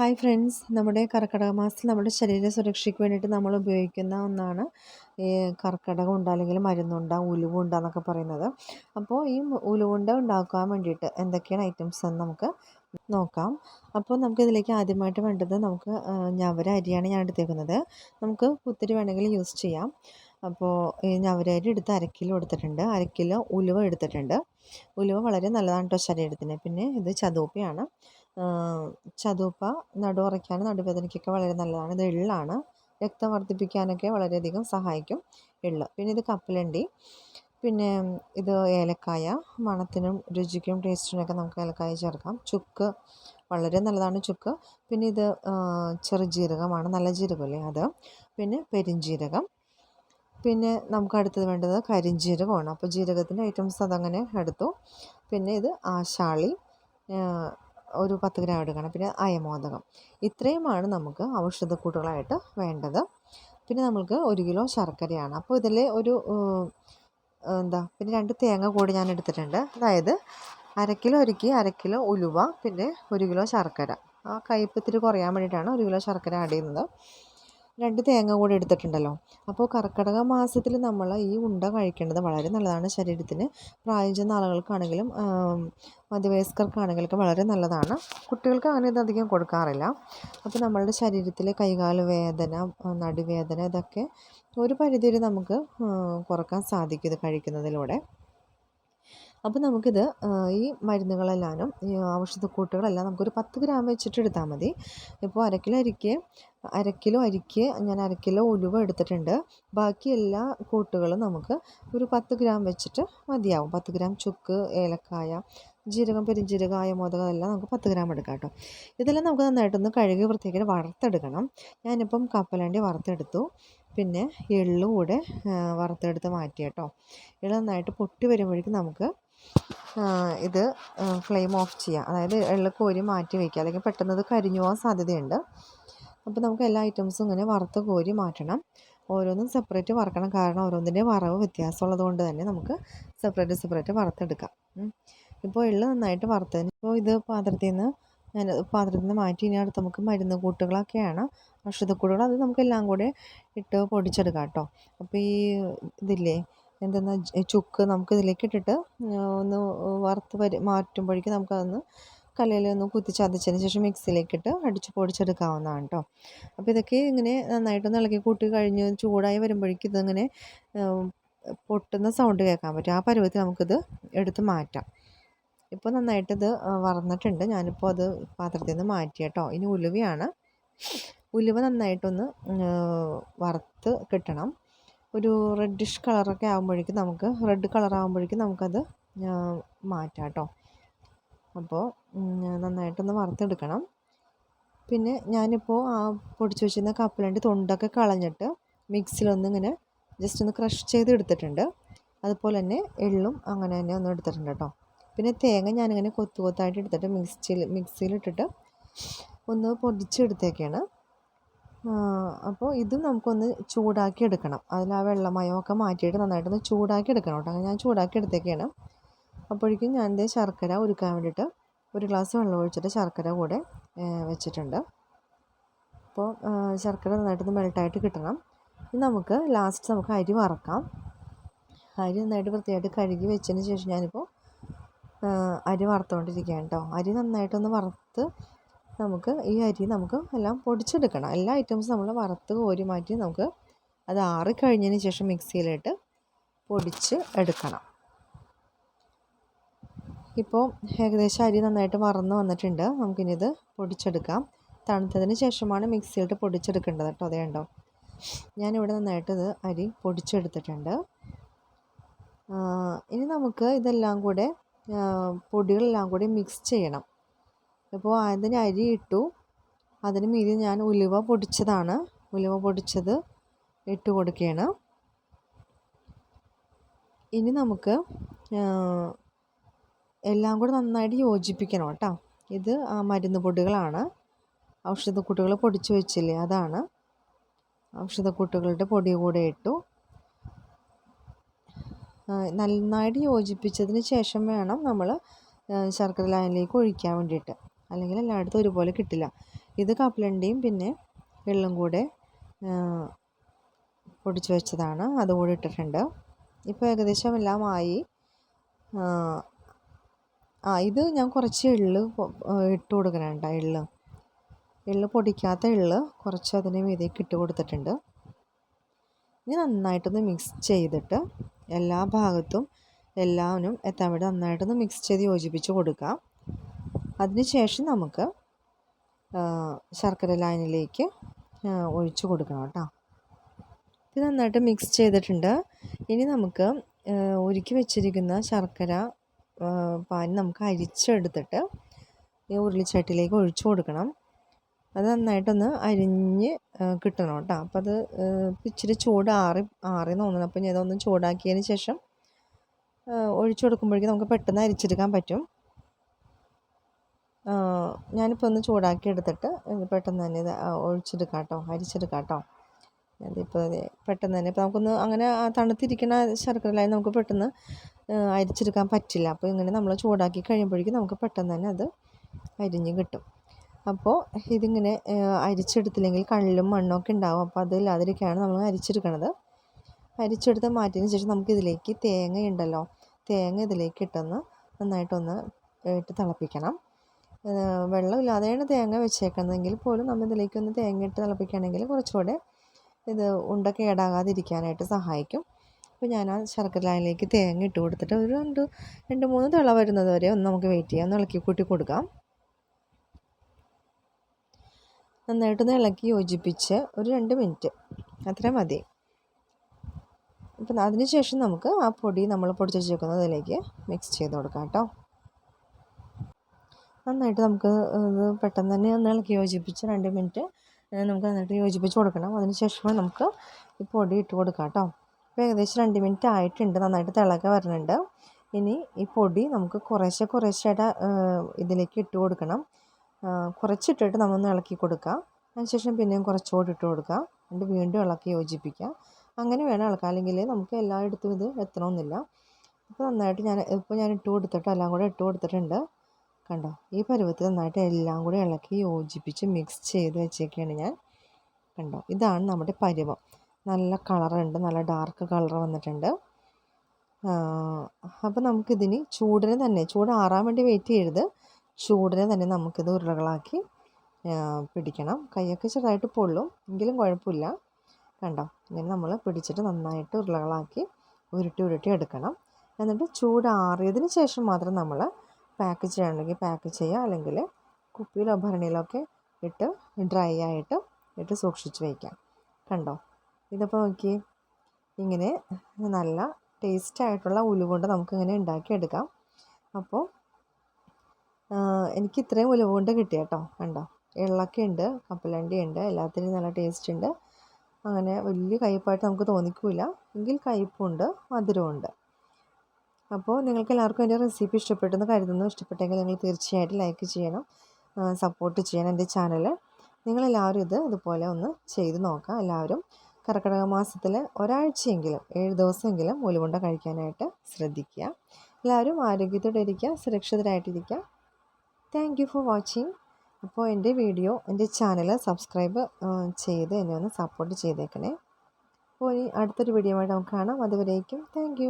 Hi friends. നമ്മുടെ കർക്കിടക മാസത്തിൽ നമ്മുടെ ശരീര സുരക്ഷയ്ക്ക് വേണ്ടിയിട്ട് നമ്മൾ ഉപയോഗിക്കുന്ന ഒന്നാണ് ഈ കർക്കിടകം ഉണ്ട് അല്ലെങ്കിൽ മരുന്നുണ്ട ഉലുവുണ്ട എന്നൊക്കെ പറയുന്നത്. അപ്പോൾ ഈ ഉലുവുണ്ട ഉണ്ടാക്കാൻ വേണ്ടിയിട്ട് എന്തൊക്കെയാണ് ഐറ്റംസ് എന്ന് നമുക്ക് നോക്കാം. അപ്പോൾ നമുക്ക് ഇതിലേക്ക് ആദ്യമായിട്ട് വേണ്ടത് നമുക്ക് ഞവര അരിയാണ് ഞാൻ എടുത്തേക്കുന്നത്. നമുക്ക് കുത്തിരി വേണമെങ്കിൽ യൂസ് ചെയ്യാം. അപ്പോൾ ഈ ഞവര അരി എടുത്ത് അരക്കിലോ കിലോ എടുത്തിട്ടുണ്ട്. അരക്കിലോ കിലോ ഉലുവ എടുത്തിട്ടുണ്ട്. ഉലുവ വളരെ നല്ലതാണ് കേട്ടോ ശരീരത്തിന്. പിന്നെ ഇത് ചതൂപ്പയാണ്. ചതുപ്പ നടുവറയ്ക്കാനും നടുവേദനയ്ക്കൊക്കെ വളരെ നല്ലതാണ്. ഇത് എള്ളാണ്. രക്തം വർദ്ധിപ്പിക്കാനൊക്കെ വളരെയധികം സഹായിക്കും എള്ള്. പിന്നെ ഇത് കപ്പലണ്ടി. പിന്നെ ഇത് ഏലക്കായ. മണത്തിനും രുചിക്കും ടേസ്റ്റിനൊക്കെ നമുക്ക് ഏലക്കായ ചേർക്കാം. ചുക്ക്. വളരെ നല്ലതാണ് ചുക്ക്. പിന്നെ ഇത് ചെറുജീരകമാണ് നല്ല ജീരകമല്ലേ അത്? പിന്നെ പെരിഞ്ജീരകം പിന്നെ നമുക്ക് അടുത്തത് വേണ്ടത് കരിഞ്ജീരകമാണ് അപ്പോൾ ജീരകത്തിന്റെ ഐറ്റംസ് അതങ്ങനെ എടുത്തു. പിന്നെ ഇത് ആശാളി ഒരു പത്ത് ഗ്രാം എടുക്കണം. പിന്നെ അയമോദകം. ഇത്രയുമാണ് നമുക്ക് ഔഷധക്കൂട്ടുകളായിട്ട് വേണ്ടത്. പിന്നെ നമുക്ക് ഒരു കിലോ ശർക്കരയാണ്. അപ്പോൾ ഇതിൽ ഒരു എന്താ പിന്നെ രണ്ട് തേങ്ങ കൂടി ഞാൻ എടുത്തിട്ടുണ്ട്. അതായത് അരക്കിലോ കിലോ ഒരുക്കി അരക്കിലോ കിലോ ഉലുവ പിന്നെ ഒരു കിലോ ശർക്കര. ആ കയ്പ്പ് കുറയാൻ വേണ്ടിയിട്ടാണ് ഒരു കിലോ ശർക്കര ആഡ് ചെയ്യുന്നത്. രണ്ട് തേങ്ങ കൂടി എടുത്തിട്ടുണ്ടല്ലോ. അപ്പോൾ കർക്കിടക മാസത്തിൽ നമ്മൾ ഈ ഉണ്ട കഴിക്കേണ്ടത് വളരെ നല്ലതാണ് ശരീരത്തിന്. പ്രായം ചെന്ന ആളുകൾക്കാണെങ്കിലും മധ്യവയസ്കർക്കാണെങ്കിലൊക്കെ വളരെ നല്ലതാണ്. കുട്ടികൾക്ക് അങ്ങനെ ഇതധികം കൊടുക്കാറില്ല. അപ്പോൾ നമ്മളുടെ ശരീരത്തിലെ കൈകാല വേദന നടുവേദന ഇതൊക്കെ ഒരു പരിധിവരെ നമുക്ക് കുറയ്ക്കാൻ സാധിക്കും ഇത് കഴിക്കുന്നതിലൂടെ. അപ്പോൾ നമുക്കിത് ഈ മരുന്നുകളെല്ലാനും ഈ ഔഷധക്കൂട്ടുകളെല്ലാം നമുക്കൊരു പത്ത് ഗ്രാം വെച്ചിട്ട് എടുത്താൽ മതി. ഇപ്പോൾ അരക്കിലോ കിലോ അരിക്ക് അരക്കിലോ കിലോ അരിക്ക് ഞാൻ അരക്കിലോ കിലോ ഉലുവ എടുത്തിട്ടുണ്ട്. ബാക്കി എല്ലാ കൂട്ടുകളും നമുക്ക് ഒരു പത്ത് ഗ്രാം വെച്ചിട്ട് മതിയാവും. പത്ത് ഗ്രാം ചുക്ക് ഏലക്കായ ജീരകം പെരുംജീരകം ആയമോദകം എല്ലാം നമുക്ക് പത്ത് ഗ്രാം എടുക്കാം കേട്ടോ. ഇതെല്ലാം നമുക്ക് നന്നായിട്ടൊന്ന് കഴുകി വൃത്തിയാക്കി വറുത്തെടുക്കണം. ഞാനിപ്പം കപ്പലണ്ടി വറുത്തെടുത്തു. പിന്നെ എള്ളും കൂടെ വറുത്തെടുത്ത് മാറ്റി കേട്ടോ. എള്ള് നന്നായിട്ട് പൊട്ടി വരുമ്പോഴേക്കും നമുക്ക് ഇത് ഫ്ലെയിം ഓഫ് ചെയ്യുക അതായത് എള്ള് കോരി മാറ്റി വയ്ക്കുക അല്ലെങ്കിൽ പെട്ടെന്ന് അത് കരിഞ്ഞു പോകാൻ സാധ്യതയുണ്ട്. അപ്പോൾ നമുക്ക് എല്ലാ ഐറ്റംസും ഇങ്ങനെ വറുത്ത് കോരി മാറ്റണം. ഓരോന്നും സെപ്പറേറ്റ് വറക്കണം. കാരണം ഓരോന്നിന്റെ വറവ് വ്യത്യാസമുള്ളത് കൊണ്ട് തന്നെ നമുക്ക് സെപ്പറേറ്റ് സെപ്പറേറ്റ് വറുത്തെടുക്കാം. ഇപ്പോൾ എള്ള് നന്നായിട്ട് വറുത്തതിന് ഇപ്പോൾ ഇത് പാത്രത്തിൽ നിന്ന് ഞാൻ പാത്രത്തിൽ നിന്ന് മാറ്റി ഇനി അടുത്ത് നമുക്ക് മരുന്ന് കൂട്ടുകളൊക്കെയാണ്. ഔഷധക്കൂടുകൾ അത് നമുക്ക് എല്ലാം കൂടെ ഇട്ട് പൊടിച്ചെടുക്കാം കേട്ടോ. അപ്പോൾ ഈ ഇതില്ലേ എന്തെന്നാ ചുക്ക് നമുക്ക് ഇതിലേക്ക് ഇട്ടിട്ട് ഒന്ന് വറുത്ത് വരി മാറ്റുമ്പോഴേക്കും നമുക്കതൊന്ന് കല്ലിൽ ഒന്ന് കുത്തി ചതച്ചതിന് ശേഷം മിക്സിയിലേക്കിട്ട് അടിച്ച് പൊടിച്ചെടുക്കാവുന്നതാണ് കേട്ടോ അപ്പോൾ ഇതൊക്കെ ഇങ്ങനെ നന്നായിട്ടൊന്ന് ഇളക്കി കൂട്ടി കഴിഞ്ഞ് ചൂടായി വരുമ്പോഴേക്കും ഇതിങ്ങനെ പൊട്ടുന്ന സൗണ്ട് കേൾക്കാൻ പറ്റും. ആ പരുവത്തിൽ നമുക്കിത് എടുത്ത് മാറ്റാം. ഇപ്പോൾ നന്നായിട്ടിത് വറന്നിട്ടുണ്ട്. ഞാനിപ്പോൾ അത് പാത്രത്തിൽ നിന്ന് മാറ്റി കേട്ടോ ഇനി ഉലുവയാണ്. ഉലുവ നന്നായിട്ടൊന്ന് വറുത്ത് കിട്ടണം. ഒരു റെഡിഷ് കളറൊക്കെ ആകുമ്പോഴേക്കും നമുക്ക് റെഡ് കളർ ആകുമ്പോഴേക്കും നമുക്കത് മാറ്റാം കേട്ടോ. അപ്പോൾ നന്നായിട്ടൊന്ന് വറുത്തെടുക്കണം. പിന്നെ ഞാനിപ്പോൾ ആ പൊടിച്ച് വെച്ചിരുന്ന കപ്പലണ്ടി തൊണ്ടൊക്കെ കളഞ്ഞിട്ട് മിക്സിലൊന്ന് ഇങ്ങനെ ജസ്റ്റ് ഒന്ന് ക്രഷ് ചെയ്ത് എടുത്തിട്ടുണ്ട്. അതുപോലെ തന്നെ എള്ളും അങ്ങനെ തന്നെ ഒന്ന് എടുത്തിട്ടുണ്ട് കേട്ടോ. പിന്നെ തേങ്ങ ഞാനിങ്ങനെ കൊത്തു കൊത്തായിട്ട് എടുത്തിട്ട് മിക്സിയിൽ മിക്സിയിലിട്ടിട്ട് ഒന്ന് പൊടിച്ചെടുത്തേക്കാണ്. അപ്പോൾ ഇതും നമുക്കൊന്ന് ചൂടാക്കി എടുക്കണം. അതിൽ ആ വെള്ളമയമൊക്കെ മാറ്റിയിട്ട് നന്നായിട്ടൊന്ന് ചൂടാക്കി എടുക്കണം കേട്ടോ. അങ്ങനെ ഞാൻ ചൂടാക്കി എടുത്തേക്കാണ്. അപ്പോഴേക്കും ഞാൻ ഇതേ ശർക്കര ഒരുക്കാൻ വേണ്ടിയിട്ട് ഒരു ഗ്ലാസ് വെള്ളം ഒഴിച്ചിട്ട് ശർക്കര കൂടെ വെച്ചിട്ടുണ്ട്. അപ്പോൾ ശർക്കര നന്നായിട്ടൊന്ന് മെൽട്ടായിട്ട് കിട്ടണം. ഇനി നമുക്ക് ലാസ്റ്റ് നമുക്ക് അരി വറക്കാം. അരി നന്നായിട്ട് വൃത്തിയായിട്ട് കഴുകി വെച്ചതിന് ശേഷം ഞാനിപ്പോൾ അരി വറുത്തുകൊണ്ടിരിക്കുകയാണ് കേട്ടോ. അരി നന്നായിട്ടൊന്ന് വറുത്ത് നമുക്ക് ഈ അരി നമുക്ക് എല്ലാം പൊടിച്ചെടുക്കണം. എല്ലാ ഐറ്റംസും നമ്മൾ വറുത്ത് കോരി മാറ്റി നമുക്ക് അത് ആറിക്കഴിഞ്ഞതിന് ശേഷം മിക്സിയിലിട്ട് പൊടിച്ച് എടുക്കണം. ഇപ്പോൾ ഏകദേശം അരി നന്നായിട്ട് വറന്ന് വന്നിട്ടുണ്ട്. നമുക്കിനി ഇത് പൊടിച്ചെടുക്കാം. തണുത്തതിന് ശേഷമാണ് മിക്സിയിലിട്ട് പൊടിച്ചെടുക്കേണ്ടത് കേട്ടോ. അതേ ഉണ്ടോ ഞാനിവിടെ നന്നായിട്ട് ഇത് അരി പൊടിച്ചെടുത്തിട്ടുണ്ട്. ഇനി നമുക്ക് ഇതെല്ലാം കൂടെ പൊടികളെല്ലാം കൂടി മിക്സ് ചെയ്യണം. ഇപ്പോൾ അതിന് അരി ഇട്ടു. അതിന് മീതി ഞാൻ ഉലുവ പൊടിച്ചതാണ്. ഉലുവ പൊടിച്ചത് ഇട്ട് കൊടുക്കുകയാണ്. ഇനി നമുക്ക് എല്ലാം കൂടെ നന്നായിട്ട് യോജിപ്പിക്കണം കേട്ടോ. ഇത് മരുന്ന് പൊടികളാണ്. ഔഷധക്കൂട്ടുകൾ പൊടിച്ച് വെച്ചില്ലേ അതാണ്. ഔഷധക്കൂട്ടുകളുടെ പൊടി കൂടെ ഇട്ടു. നന്നായിട്ട് യോജിപ്പിച്ചതിന് ശേഷം വേണം നമ്മൾ ശർക്കര ലായനിലേക്ക് ഒഴിക്കാൻ വേണ്ടിയിട്ട്. അല്ലെങ്കിൽ എല്ലായിടത്തും ഒരുപോലെ കിട്ടില്ല. ഇത് കപ്പലണ്ടിയും പിന്നെ എള്ളും കൂടെ പൊടിച്ച് വെച്ചതാണ്. അതുകൂടി ഇട്ടിട്ടുണ്ട്. ഇപ്പോൾ ഏകദേശം എല്ലാം ആയി. ആ ഇത് ഞാൻ കുറച്ച് എള്ള് ഇട്ട് കൊടുക്കണുണ്ട് എള്ള്. എള്ള് പൊടിക്കാത്ത എള്ള് കുറച്ച് അതിന് മീതേക്ക് ഇട്ട് കൊടുത്തിട്ടുണ്ട്. ഇനി നന്നായിട്ടൊന്ന് മിക്സ് ചെയ്തിട്ട് എല്ലാ ഭാഗത്തും എല്ലാവരും എത്താൻ വേണ്ടി നന്നായിട്ടൊന്ന് മിക്സ് ചെയ്ത് യോജിപ്പിച്ച് കൊടുക്കാം. അതിനുശേഷം നമുക്ക് ശർക്കര ലൈനിലേക്ക് ഒഴിച്ചു കൊടുക്കണം കേട്ടോ. ഇത് നന്നായിട്ട് മിക്സ് ചെയ്തിട്ടുണ്ട്. ഇനി നമുക്ക് ഒരുക്കി വെച്ചിരിക്കുന്ന ശർക്കര പാൻ നമുക്ക് അരിച്ചെടുത്തിട്ട് ഈ ഉരുളിച്ചട്ടിയിലേക്ക് ഒഴിച്ചു കൊടുക്കണം. അത് നന്നായിട്ടൊന്ന് അരിഞ്ഞ് കിട്ടണം കേട്ടോ. അപ്പോൾ അത് ഇച്ചിരി ചൂട് ആറി ആറി തോന്നണം. അപ്പം ഞാൻ ഇതൊന്ന് ചൂടാക്കിയതിന് ശേഷം ഒഴിച്ചു കൊടുക്കുമ്പോഴേക്കും നമുക്ക് പെട്ടെന്ന് അരിച്ചെടുക്കാൻ പറ്റും. ഞാനിപ്പോൾ ഒന്ന് ചൂടാക്കി എടുത്തിട്ട് പെട്ടെന്ന് തന്നെ ഇത് ഒഴിച്ചെടുക്കാം കേട്ടോ അരിച്ചെടുക്കാം കേട്ടോ അതിപ്പോൾ പെട്ടെന്ന് തന്നെ ഇപ്പോൾ നമുക്കൊന്ന് അങ്ങനെ തണുത്തിരിക്കുന്ന ശർക്കരലായി നമുക്ക് പെട്ടെന്ന് അരിച്ചെടുക്കാൻ പറ്റില്ല. അപ്പോൾ ഇങ്ങനെ നമ്മൾ ചൂടാക്കി കഴിയുമ്പോഴേക്കും നമുക്ക് പെട്ടെന്ന് തന്നെ അത് അരിഞ്ഞ് കിട്ടും. അപ്പോൾ ഇതിങ്ങനെ അരിച്ചെടുത്തില്ലെങ്കിൽ കണ്ണിലും മണ്ണൊക്കെ ഉണ്ടാവും. അപ്പോൾ അതില്ലാതിരിക്കുകയാണ് നമ്മൾ അരിച്ചെടുക്കണത്. അരിച്ചെടുത്ത് മാറ്റിയതിന് ശേഷം നമുക്ക് ഇതിലേക്ക് തേങ്ങ ഉണ്ടല്ലോ തേങ്ങ ഇതിലേക്ക് ഇട്ടൊന്ന് നന്നായിട്ടൊന്ന് ഇട്ട് തിളപ്പിക്കണം. വെള്ളമില്ലാതെയാണ് തേങ്ങ വെച്ചേക്കുന്നതെങ്കിൽ പോലും നമ്മൾ ഇതിലേക്കൊന്ന് തേങ്ങ ഇട്ട് തിളപ്പിക്കുകയാണെങ്കിൽ കുറച്ചുകൂടെ ഇത് ഉണ്ട കേടാകാതിരിക്കാനായിട്ട് സഹായിക്കും. അപ്പോൾ ഞാൻ ആ ശർക്കര ലായനിലേക്ക് തേങ്ങ ഇട്ട് കൊടുത്തിട്ട് ഒരു രണ്ട് രണ്ട് മൂന്ന് തിള വരുന്നത് വരെ ഒന്ന് നമുക്ക് വെയിറ്റ് ചെയ്യാം. ഒന്ന് ഇളക്കി കൂട്ടി കൊടുക്കാം. നന്നായിട്ടൊന്ന് ഇളക്കി യോജിപ്പിച്ച് ഒരു രണ്ട് മിനിറ്റ് അത്ര മതി. അപ്പം അതിന് ശേഷം നമുക്ക് ആ പൊടി നമ്മൾ പൊടിച്ച് വെച്ചേക്കുന്നതിലേക്ക് മിക്സ് ചെയ്ത് കൊടുക്കാം കേട്ടോ. നന്നായിട്ട് നമുക്ക് ഇത് പെട്ടെന്ന് തന്നെ ഒന്ന് ഇളക്കി യോജിപ്പിച്ച് രണ്ട് മിനിറ്റ് നമുക്ക് നന്നായിട്ട് യോജിപ്പിച്ച് കൊടുക്കണം. അതിന് ശേഷമേ നമുക്ക് ഈ പൊടി ഇട്ട് കൊടുക്കാം കേട്ടോ. ഇപ്പോൾ ഏകദേശം രണ്ട് മിനിറ്റ് ആയിട്ടുണ്ട്. നന്നായിട്ട് തിളക്ക വരുന്നുണ്ട് ഇനി ഈ പൊടി നമുക്ക് കുറേശ്ശെ കുറേശ്ശായിട്ട് ഇതിലേക്ക് ഇട്ട് കൊടുക്കണം. കുറച്ചിട്ടിട്ട് നമ്മൊന്ന് ഇളക്കി കൊടുക്കാം. അതിനുശേഷം പിന്നെയും കുറച്ചുകൂടി ഇട്ട് കൊടുക്കുക എന്നിട്ട് വീണ്ടും ഇളക്കി യോജിപ്പിക്കാം അങ്ങനെ വേണം ഇളക്കാം അല്ലെങ്കിൽ നമുക്ക് എല്ലായിടത്തും ഇത് എത്തണമെന്നില്ല ഇപ്പോൾ നന്നായിട്ട് ഞാൻ ഇപ്പോൾ ഞാൻ ഇട്ട് കൊടുത്തിട്ട് എല്ലാം കൂടെ ഇട്ട് കൊടുത്തിട്ടുണ്ട്. കണ്ടോ? ഈ പരുവത്തിൽ നന്നായിട്ട് എല്ലാം കൂടി ഇളക്കി യോജിപ്പിച്ച് മിക്സ് ചെയ്ത് വെച്ചേക്കാണ് ഞാൻ. കണ്ടോ? ഇതാണ് നമ്മുടെ പരുവം. നല്ല കളറുണ്ട് നല്ല ഡാർക്ക് കളർ വന്നിട്ടുണ്ട്. അപ്പോൾ നമുക്കിതിന് ചൂടിനെ തന്നെ ചൂട് ആറാൻ വേണ്ടി വെയിറ്റ് ചെയ്യരുത്. ചൂടിനെ തന്നെ നമുക്കിത് ഉരുളകളാക്കി പിടിക്കണം. കൈയൊക്കെ ചെറുതായിട്ട് പൊള്ളും എങ്കിലും കുഴപ്പമില്ല. കണ്ടോ? ഇങ്ങനെ നമ്മൾ പിടിച്ചിട്ട് നന്നായിട്ട് ഉരുളകളാക്കി ഉരുട്ടി ഉരുട്ടി എടുക്കണം. എന്നിട്ട് ചൂടാറിയതിന് ശേഷം മാത്രം നമ്മൾ പാക്ക് ചെയ്യണമെങ്കിൽ പാക്ക് ചെയ്യുക അല്ലെങ്കിൽ കുപ്പിയിലോ ഭരണിയിലോ ഒക്കെ ഇട്ട് ഡ്രൈ ആയിട്ട് ഇട്ട് സൂക്ഷിച്ച് വയ്ക്കാം കണ്ടോ? ഇതിപ്പോൾ നോക്കി ഇങ്ങനെ നല്ല ടേസ്റ്റ് ആയിട്ടുള്ള ഉലുകൊണ്ട് നമുക്കിങ്ങനെ ഉണ്ടാക്കിയെടുക്കാം. അപ്പോൾ എനിക്ക് ഇത്രയും കൊണ്ട് കിട്ടി കേട്ടോ. കണ്ടോ? എള്ളൊക്കെ ഉണ്ട് കപ്പലണ്ടി ഉണ്ട് എല്ലാത്തിനും നല്ല ടേസ്റ്റ് ഉണ്ട്. അങ്ങനെ വലിയ കയ്പ്പായിട്ട് നമുക്ക് തോന്നിക്കില്ല എങ്കിൽ കയ്പ്പുണ്ട് മധുരമുണ്ട് അപ്പോൾ നിങ്ങൾക്ക് എല്ലാവർക്കും എന്റെ റെസിപ്പി ഇഷ്ടപ്പെട്ടെന്ന് കരുതുന്നു. ഇഷ്ടപ്പെട്ടെങ്കിൽ നിങ്ങൾ തീർച്ചയായിട്ടും ലൈക്ക് ചെയ്യണം സപ്പോർട്ട് ചെയ്യണം എന്റെ ചാനൽ. നിങ്ങളെല്ലാവരും ഇത് ഇതുപോലെ ഒന്ന് ചെയ്ത് നോക്കാം എല്ലാവരും കർക്കിടക മാസത്തിൽ ഒരാഴ്ചയെങ്കിലും ഏഴ് ദിവസമെങ്കിലും ഉലുവുണ്ട കഴിക്കാനായിട്ട് ശ്രദ്ധിക്കുക. എല്ലാവരും ആരോഗ്യത്തോടെ ഇരിക്കുക സുരക്ഷിതരായിട്ടിരിക്കുക. താങ്ക് യു ഫോർ വാച്ചിങ് അപ്പോൾ എന്റെ വീഡിയോ എന്റെ ചാനൽ സബ്സ്ക്രൈബ് ചെയ്ത് എന്നെ ഒന്ന് സപ്പോർട്ട് ചെയ്തേക്കണേ. അപ്പോൾ ഇനി അടുത്തൊരു വീഡിയോ ആയിട്ട് നമുക്ക് കാണാം. അതുവരേക്കും താങ്ക്